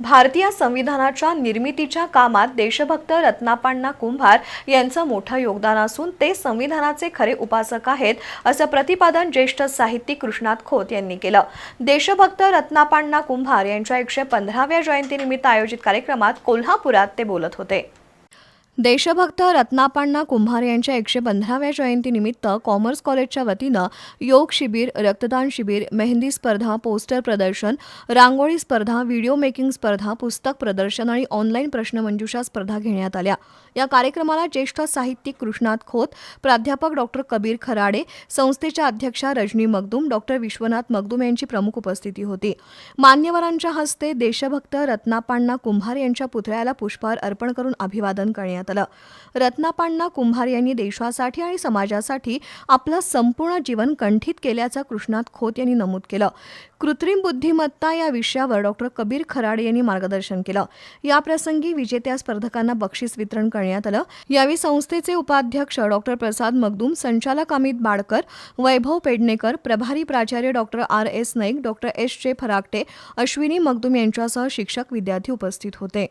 भारतीय संविधानाच्या निर्मितीच्या कामात देशभक्त रत्नापाण्णा कुंभार यांचं मोठं योगदान असून ते संविधानाचे खरे उपासक आहेत असं प्रतिपादन ज्येष्ठ साहित्यिक कृष्णात खोत यांनी केलं. देशभक्त रत्नापाण्णा कुंभार यांच्या एकशे पंधराव्या जयंतीनिमित्त आयोजित कार्यक्रमात कोल्हापुरात ते बोलत होते. देशभक्त रत्नापांना कुंभार यांच्या एकशे पंधराव्या जयंतीनिमित्त कॉमर्स कॉलेजच्या वतीनं योग शिबिर रक्तदान शिबिर मेहंदी स्पर्धा पोस्टर प्रदर्शन रांगोळी स्पर्धा व्हिडिओ मेकिंग स्पर्धा पुस्तक प्रदर्शन आणि ऑनलाईन प्रश्नमंजुषा स्पर्धा घेण्यात आल्या. या कार्यक्रमाला ज्येष्ठ साहित्यिक कृष्णात खोत प्राध्यापक डॉक्टर कबीर खराडे संस्थेच्या अध्यक्षा रजनी मगदूम डॉक्टर विश्वनाथ मगदूम यांची प्रमुख उपस्थिती होती. मान्यवरांच्या हस्ते देशभक्त रत्नापांना कुंभार यांच्या पुतळ्याला पुष्पहार अर्पण करून अभिवादन करण्यात आलं रत्नापांना कुंभार यांनी देशासाठी आणि समाजासाठी आपलं संपूर्ण जीवन कंठित केल्याचं कृष्णात खोत यांनी नमूद केलं. कृत्रिम बुद्धिमत्ता या विषयावर डॉक्टर कबीर खराडे यांनी मार्गदर्शन केलं. याप्रसंगी विजेत्या स्पर्धकांना बक्षीस वितरण करण्यात आलं. यावेळी संस्थेचे उपाध्यक्ष डॉक्टर प्रसाद मगदूम संचालक अमित बाडकर वैभव पेडणेकर प्रभारी प्राचार्य doctor R S Naik doctor S J Farakate Ashwini Magdum यांच्यासह शिक्षक विद्यार्थी उपस्थित होते.